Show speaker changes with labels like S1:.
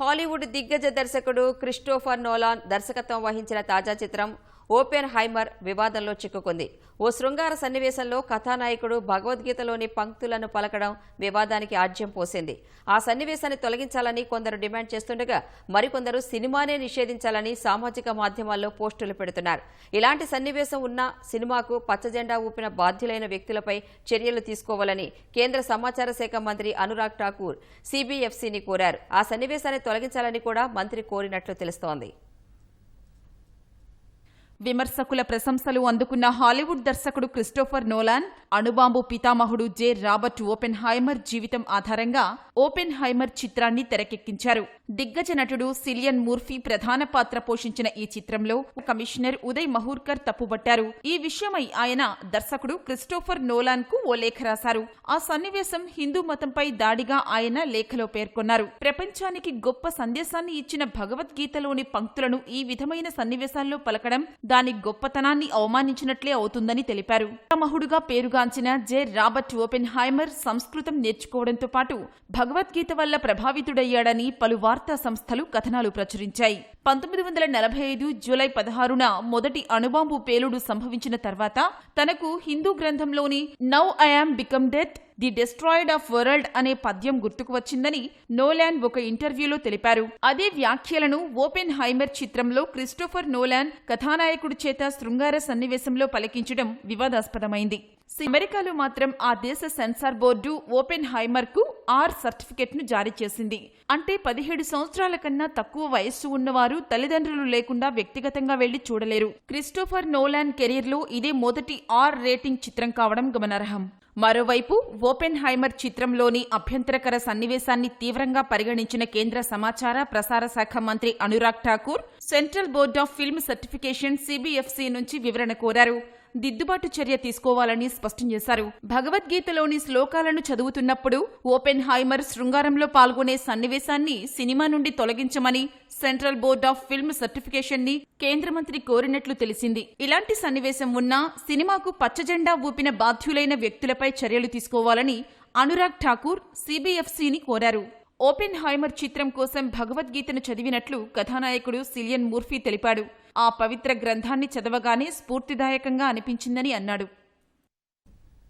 S1: Hollywood దిగ్గజ దర్శకుడు Christopher Nolan దర్శకత్వం వహించిన తాజా చిత్రం ఓపెన్ హైమర్ వివాదంలో చిక్కుకుంది. ఓ శృంగార సన్నివేశంలో కథానాయకుడు భగవద్గీతలోని పంక్తులను పలకడం వివాదానికి ఆజ్యం పోసింది. ఆ సన్నివేశాన్ని తొలగించాలని కొందరు డిమాండ్ చేస్తుండగా మరికొందరు సినిమానే నిషేధించాలని సామాజిక మాధ్యమాల్లో పోస్టులు పెడుతున్నారు. ఇలాంటి సన్నివేశం ఉన్న సినిమాకు పచ్చజెండా ఊపిన బాధ్యులైన వ్యక్తులపై చర్యలు తీసుకోవాలని కేంద్ర సమాచార శాఖ మంత్రి అనురాగ్ ఠాకూర్ సిబిఎఫ్సిని కోరారు. ఆ సన్నివేశాన్ని తొలగించాలని కూడా మంత్రి కోరినట్లు తెలుస్తోంది.
S2: విమర్శకుల ప్రశంసలు అందుకున్న హాలీవుడ్ దర్శకుడు క్రిస్టోఫర్ నోలాన్ అణుబాంబు పితామహుడు జే. రాబర్ట్ ఓపెన్ హైమర్ జీవితం ఆధారంగా ఓపెన్ హైమర్ చిత్రాన్ని తెరకెక్కించారు. దిగ్గజ నటుడు సిలియన్ మూర్ఫీ ప్రధాన పాత్ర పోషించిన ఈ చిత్రంలో కమిషనర్ ఉదయ్ మహూర్కర్ తప్పుబట్టారు. ఈ విషయమై ఆయన దర్శకుడు క్రిస్టోఫర్ నోలాన్కు ఓ లేఖ రాశారు. ఆ సన్నివేశం హిందూ మతంపై దాడిగా ఆయన లేఖలో పేర్కొన్నారు. ప్రపంచానికి గొప్ప సందేశాన్ని ఇచ్చిన భగవద్గీతలోని పంక్తులను ఈ విధమైన సన్నివేశాల్లో పలకడం దాని గొప్పతనాన్ని అవమానించినట్లే అవుతుందని తెలిపారు. తమహుడుగా పేరుగాంచిన జె. రాబర్ట్ ఓపెన్ హైమర్ సంస్కృతం నేర్చుకోవడంతో పాటు భగవద్గీత వల్ల ప్రభావితుడయ్యాడని పలు వార్తా సంస్థలు కథనాలు ప్రచురించాయి. పంతొమ్మిది వందల నలభై ఐదు జూలై పదహారున మొదటి అణుబాంబు పేలుడు సంభవించిన తర్వాత తనకు హిందూ గ్రంథంలోని now I I am become death the destroyed of world అనే పద్యం గుర్తుకు వచ్చిందని నోలాన్ ఒక ఇంటర్వ్యూలో తెలిపారు. అదే వ్యాఖ్యలను ఓపెన్ హైమర్ చిత్రంలో క్రిస్టోఫర్ నోలాన్ కథానాయకుడి చేత శృంగార సన్నివేశంలో పలికించడం వివాదాస్పదమైంది. అమెరికాలో మాత్రం ఆ దేశ సెన్సార్ బోర్డు ఓపెన్ హైమర్కు ఆర్ సర్టిఫికెట్ను జారీ చేసింది. అంటే పదిహేడు సంవత్సరాల కన్నా తక్కువ వయస్సు ఉన్నవారు తల్లిదండ్రులు లేకుండా వ్యక్తిగతంగా వెళ్ళి చూడలేరు. క్రిస్టోఫర్ నోలాన్ కెరీర్లో ఇదే మొదటి ఆర్ రేటింగ్ చిత్రం కావడం గమనార్హం. మరోవైపు ఓపెన్ హైమర్ చిత్రంలోని అభ్యంతరకర సన్నివేశాన్ని తీవ్రంగా పరిగణించిన కేంద్ర సమాచార ప్రసార శాఖ మంత్రి Anurag Thakur central board of film certification CBFC నుంచి వివరణ కోరారు. దిద్దుబాటు చర్య తీసుకోవాలని స్పష్టం చేశారు. భగవద్గీతలోని శ్లోకాలను చదువుతున్నప్పుడు ఓపెన్ హైమర్ శృంగారంలో పాల్గొనే సన్నివేశాన్ని సినిమా నుండి తొలగించమని సెంట్రల్ బోర్డ్ ఆఫ్ ఫిల్మ్ సర్టిఫికేషన్ని కేంద్ర మంత్రి కోరినట్లు తెలిసింది. ఇలాంటి సన్నివేశం ఉన్నా సినిమాకు పచ్చజెండా ఊపిన బాధ్యులైన వ్యక్తులపై చర్యలు తీసుకోవాలని అనురాగ్ ఠాకూర్ సిబిఎఫ్సిని కోరారు. ఓపెన్ హైమర్ చిత్రం కోసం భగవద్గీతను చదివినట్లు కథానాయకుడు సిలియన్ మూర్ఫీ తెలిపాడు. ఆ పవిత్ర గ్రంథాన్ని చదవగానే స్ఫూర్తిదాయకంగా అనిపించిందని అన్నాడు.